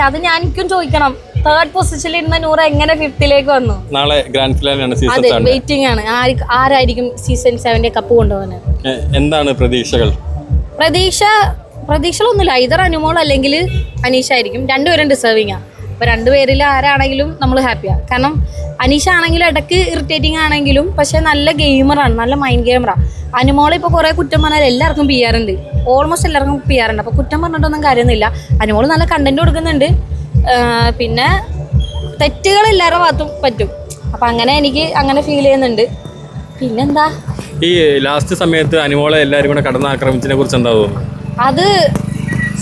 അത് ഞാൻ എനിക്കും ചോദിക്കണം. തേർഡ് പൊസിഷനിൽ ഇരുന്ന നൂറ് എങ്ങനെ ഫിഫ്തിലേക്ക് വന്നു? നാളെ ഗ്രാൻഡ് ഫിനാലാണ് സീസൺ അതെ വെയിറ്റിംഗ് ആണ്. ആര്- ആരായിരിക്കും സീസൺ സെവന്റെ കപ്പ് കൊണ്ടുപോകുന്നത്? എന്താണ് പ്രതീക്ഷകൾ? പ്രതീക്ഷ പ്രതീക്ഷകളൊന്നുമില്ല. ഇതർ അനുമോൾ അല്ലെങ്കിൽ അനീഷ ആയിരിക്കും രണ്ടുപേരും ഡിസേർവിംഗ് ആ. അപ്പൊ രണ്ടുപേരിൽ ആരാണെങ്കിലും നമ്മൾ ഹാപ്പിയാണ് കാരണം അനീഷ ആണെങ്കിലും ഇടയ്ക്ക് ഇറിറ്റേറ്റിംഗ് ആണെങ്കിലും പക്ഷേ നല്ല ഗെയിമറാണ് നല്ല മൈൻഡ് ഗെയിമറാണ് അനുമോളെ ഇപ്പോൾ കുറേ കുറ്റം പറഞ്ഞാൽ എല്ലാവർക്കും പി ഓൾമോസ്റ്റ് എല്ലാവർക്കും പി ആർ ഉണ്ട്. അപ്പോൾ കുറ്റം പറഞ്ഞിട്ടൊന്നും കാര്യമൊന്നുമില്ല. അനുമോൾ നല്ല കണ്ടന്റ് കൊടുക്കുന്നുണ്ട്. പിന്നെ തെറ്റുകൾ എല്ലാവരുടെ ഭാഗത്തും പറ്റും. അപ്പം അങ്ങനെ എനിക്ക് അങ്ങനെ ഫീൽ ചെയ്യുന്നുണ്ട്. പിന്നെന്താ? ഈ ലാസ്റ്റ് സമയത്ത് അനുമോളെ എല്ലാവരും കൂടെ കടന്നാക്രമിച്ചതിനെ കുറിച്ച് എന്താ തോന്നുന്നു? അത്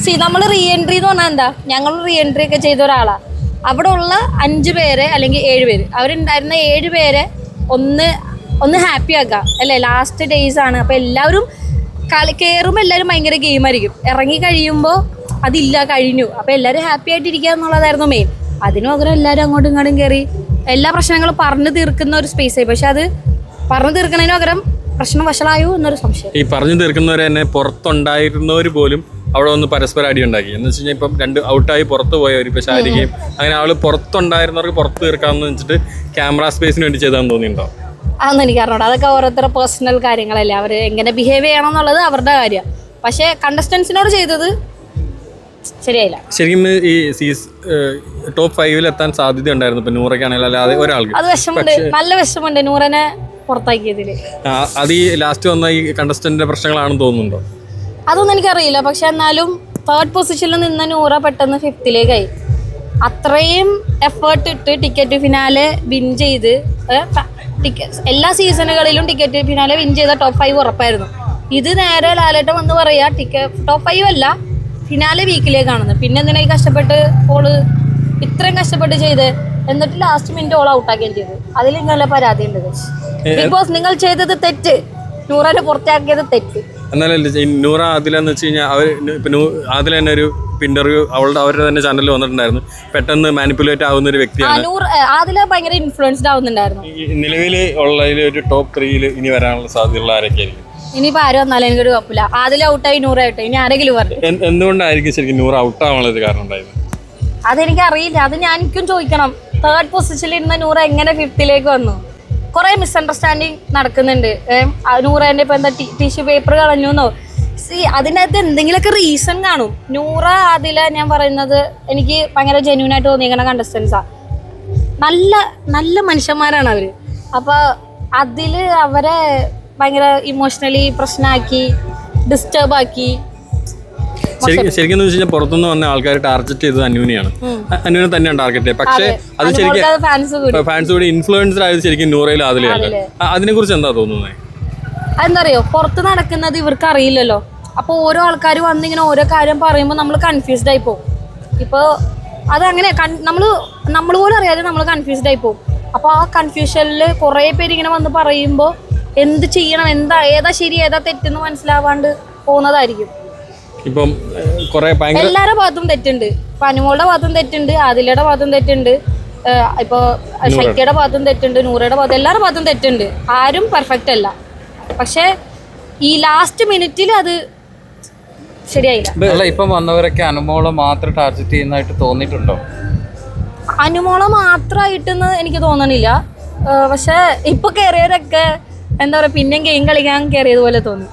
സി നമ്മൾ റീ എൻട്രി എന്ന് പറഞ്ഞാൽ എന്താ? ഞങ്ങൾ റീ എൻട്രി ഒക്കെ ചെയ്ത ഒരാളാണ് അവിടെ ഉള്ള അഞ്ച് പേര് അല്ലെങ്കിൽ ഏഴ് പേര്. അവരുണ്ടായിരുന്ന ഏഴ് പേരെ ഒന്ന് ഒന്ന് ഹാപ്പി ആക്കുക. അല്ലേ? ലാസ്റ്റ് ഡേയ്സ് ആണ്. അപ്പോൾ എല്ലാവരും കളി കയറുമ്പോൾ എല്ലാവരും ഭയങ്കര ഗെയിമായിരിക്കും ഇറങ്ങി കഴിയുമ്പോൾ അതില്ല കഴിഞ്ഞു. അപ്പോൾ എല്ലാവരും ഹാപ്പി ആയിട്ടിരിക്കുക എന്നുള്ളതായിരുന്നു മെയിൻ അതിനു പകരം എല്ലാവരും അങ്ങോട്ടും ഇങ്ങോട്ടും കയറി എല്ലാ പ്രശ്നങ്ങളും പറഞ്ഞു തീർക്കുന്ന ഒരു സ്പേസ് ആയി. പക്ഷെ അത് പറഞ്ഞു തീർക്കുന്നതിന് പകരം പ്രശ്നം വഷളായോ എന്നൊരു സംശയം. ഈ പറഞ്ഞു തീർക്കുന്നവരെ തന്നെ പുറത്തുണ്ടായിരുന്നവർ പോലും അവിടെ ഒന്ന് പരസ്പരം അടി ഉണ്ടാക്കി. എന്ന് വെച്ച് കഴിഞ്ഞാൽ ഇപ്പം രണ്ട് ഔട്ടായി പുറത്ത് പോയവർ ഇപ്പം ശാരികയും അങ്ങനെ ആൾ പുറത്തുണ്ടായിരുന്നവർക്ക് പുറത്ത് തീർക്കാമെന്ന് വെച്ചിട്ട് ക്യാമറ സ്പേസിന് വേണ്ടി ചെയ്താന്ന് തോന്നിയിട്ടുണ്ടോ? അതൊന്നും എനിക്ക് അറിഞ്ഞൂടാ. അതൊക്കെ ഓരോരുത്തരുടെ പേഴ്സണൽ കാര്യങ്ങളല്ലേ. അവർ എങ്ങനെ ബിഹേവ് ചെയ്യണം എന്നുള്ളത് അവരുടെ കാര്യം. പക്ഷേ കണ്ടസ്റ്റൻസിനോട് ചെയ്തത് ശരിയല്ല ശരിക്കും ഈ സീസ് ടോപ്പ് ഫൈവിൽ എത്താൻ സാധ്യത ഉണ്ടായിരുന്നു ഇപ്പം നൂറയ്ക്കാണെങ്കിൽ അല്ലാതെ ഒരാൾക്ക്. അത് വിഷമുണ്ട് നല്ല വിഷമുണ്ട് നൂറനെ പുറത്താക്കിയതിൽ ആ, അത് ഈ ലാസ്റ്റ് വന്ന ഈ കണ്ടസ്റ്റന്റിന്റെ പ്രശ്നങ്ങളാണെന്ന് തോന്നുന്നുണ്ടോ? അതൊന്നും എനിക്കറിയില്ല. പക്ഷെ എന്നാലും തേർഡ് പൊസിഷനിൽ നിന്ന നൂറ പെട്ടെന്ന് ഫിഫ്തിലേക്കായി അത്രയും എഫേർട്ട് ഇട്ട് ടിക്കറ്റ് ഫിനാലെ വിൻ ചെയ്ത് എല്ലാ സീസണുകളിലും ടിക്കറ്റ് ഫിനാലെ വിൻ ചെയ്ത ടോപ്പ് ഫൈവ് ഉറപ്പായിരുന്നു. ഇത് നേരെ ലാലേട്ടം എന്ന് പറയാ ടിക്കറ്റ് ടോപ്പ് ഫൈവ് അല്ല ഫിനാലെ വീക്കിലേക്കാണെന്ന് പിന്നെ എന്തിനായി കഷ്ടപ്പെട്ട് ഓൾ ഇത്രയും കഷ്ടപ്പെട്ട് ചെയ്ത്? എന്നിട്ട് ലാസ്റ്റ് മിനിറ്റ് ഓൾ ഔട്ടാക്കുകയും ചെയ്തു. അതിൽ ഇങ്ങനെ പരാതി ഉണ്ട് ബിഗ് ബോസ് നിങ്ങൾ ചെയ്തത് തെറ്റ്. നൂറനെ പുറത്താക്കിയത് തെറ്റ്. എന്നാലല്ലേ ഈ നൂറ ആദില എന്ന് വെച്ച് കഴിഞ്ഞാൽ അവർ ഇപ്പം ആദില തന്നെ ഒരു ഇന്റർവ്യൂ അവളുടെ അവരുടെ തന്നെ ചാനലിൽ വന്നിട്ടുണ്ടായിരുന്നു. പെട്ടെന്ന് മാനിപ്പുലേറ്റ് ആവുന്ന ഒരു വ്യക്തിയാണ്. അതിൽ ഭയങ്കര ഇൻഫ്ലുവൻസ്ഡ് ആവുന്നുണ്ടായിരുന്നു. നിലവിൽ ഉള്ളതിൽ ഒരു ടോപ്പ് ത്രീയിൽ ഇനി വരാനുള്ള സാധ്യതയുള്ള ആരൊക്കെയായിരിക്കും? ഇനിയിപ്പോ ആരും വന്നാലും എനിക്കൊരു കുഴപ്പമില്ല. അതിൽ ഔട്ടായി നൂറായിട്ട് ഇനി ആരെങ്കിലും പറഞ്ഞു എന്ത് എന്തുകൊണ്ടായിരിക്കും ശരിക്കും നൂറ് ഔട്ട് ആവാനുള്ള കാരണം അതെനിക്ക് അറിയില്ല അത് ഞാൻ എനിക്കും ചോദിക്കണം തേർഡ് പൊസിഷനിൽ ഇരുന്ന നൂറ് എങ്ങനെ ഫിഫ്തിലേക്ക് വന്നു? കുറെ മിസ്അണ്ടർസ്റ്റാൻഡിങ് നടക്കുന്നുണ്ട്. നൂറേന്റെ ഇപ്പൊ എന്താ ടിഷ്യൂ പേപ്പർ കളഞ്ഞു എന്നോ സി അതിനകത്ത് എന്തെങ്കിലുമൊക്കെ റീസൺ കാണും. നൂറ അതില ഞാൻ പറയുന്നത് എനിക്ക് ഭയങ്കര ജെന്യൂൻ ആയിട്ട് തോന്നിയിരിക്കുന്ന കണ്ടസ്റ്റൻസാ നല്ല നല്ല മനുഷ്യന്മാരാണ് അവർ. അപ്പൊ അതിൽ അവരെ ഭയങ്കര ഇമോഷണലി പ്രശ്നമാക്കി ഡിസ്റ്റർബ് ആക്കി ശരിക്കും ശരിക്കും എന്ന് വെച്ചാൽ പുറത്തുനിന്ന് വന്ന ആൾക്കാർ ടാർഗറ്റ് ചെയ്തത് അന്യൂനെയാണ് അന്യൂനെ തന്നെയാണ് ടാർഗറ്റ് പക്ഷേ അത്. ശരിക്കും ഫാൻസ് കൂടി. ഇൻഫ്ലുവൻസ്ഡ് ആയത് ശരിക്കും നൂറയിൽ അതിലെയാണ് അതിനെ കുറിച്ച് എന്താ തോന്നുന്നത് എന്താ അതെന്തറിയോ പുറത്ത് നടക്കുന്നത് ഇവർക്ക് അറിയില്ലല്ലോ. അപ്പോൾ ഓരോ ആൾക്കാർ വന്നിങ്ങനെ ഓരോ കാര്യം പറയുമ്പോൾ നമ്മൾ കൺഫ്യൂസ്ഡ് ആയി പോകും ഇപ്പോൾ അതങ്ങനെ നമ്മൾ നമ്മൾ പോലും അറിയാതെ നമ്മൾ കൺഫ്യൂസ്ഡ് ആയി പോകും അപ്പോൾ ആ കൺഫ്യൂഷനിൽ കുറേ പേര് ഇങ്ങനെ വന്ന് പറയുമ്പോൾ എന്ത് ചെയ്യണം എന്താ ഏതാ ശരി ഏതാ തെറ്റെന്ന് മനസ്സിലാവാണ്ട് പോകുന്നതായിരിക്കും. ഇപ്പം കൊറേ ഭയങ്കര എല്ലാവരുടെ ഭാഗത്തും തെറ്റുണ്ട്. പനുമോളുടെ ഭാഗത്തും തെറ്റുണ്ട് ആദിലയുടെ ഭാഗത്തും തെറ്റുണ്ട് ഇപ്പൊ ശൈത്യയുടെ ഭാഗത്തും തെറ്റുണ്ട് നൂറയുടെ ഭാഗത്തും എല്ലാവരുടെ ഭാഗത്തും തെറ്റുണ്ട്. ആരും പെർഫെക്റ്റ് അല്ല. പക്ഷേ ഈ ലാസ്റ്റ് മിനിറ്റിൽ അത് ശരിയായില്ല. അല്ല ഇപ്പം വന്നവരൊക്കെ അനുമോളെ മാത്രം ടാർഗറ്റ് ചെയ്യുന്നതായിട്ട് തോന്നിയിട്ടുണ്ടോ? അനുമോളെ മാത്രമായിട്ടെന്ന് എനിക്ക് തോന്നണില്ല. പക്ഷേ ഇപ്പൊ കയറിയവരൊക്കെ എന്താ പറയാ പിന്നെയും ഗെയിം കളിക്കാൻ കയറിയതുപോലെ തോന്നി.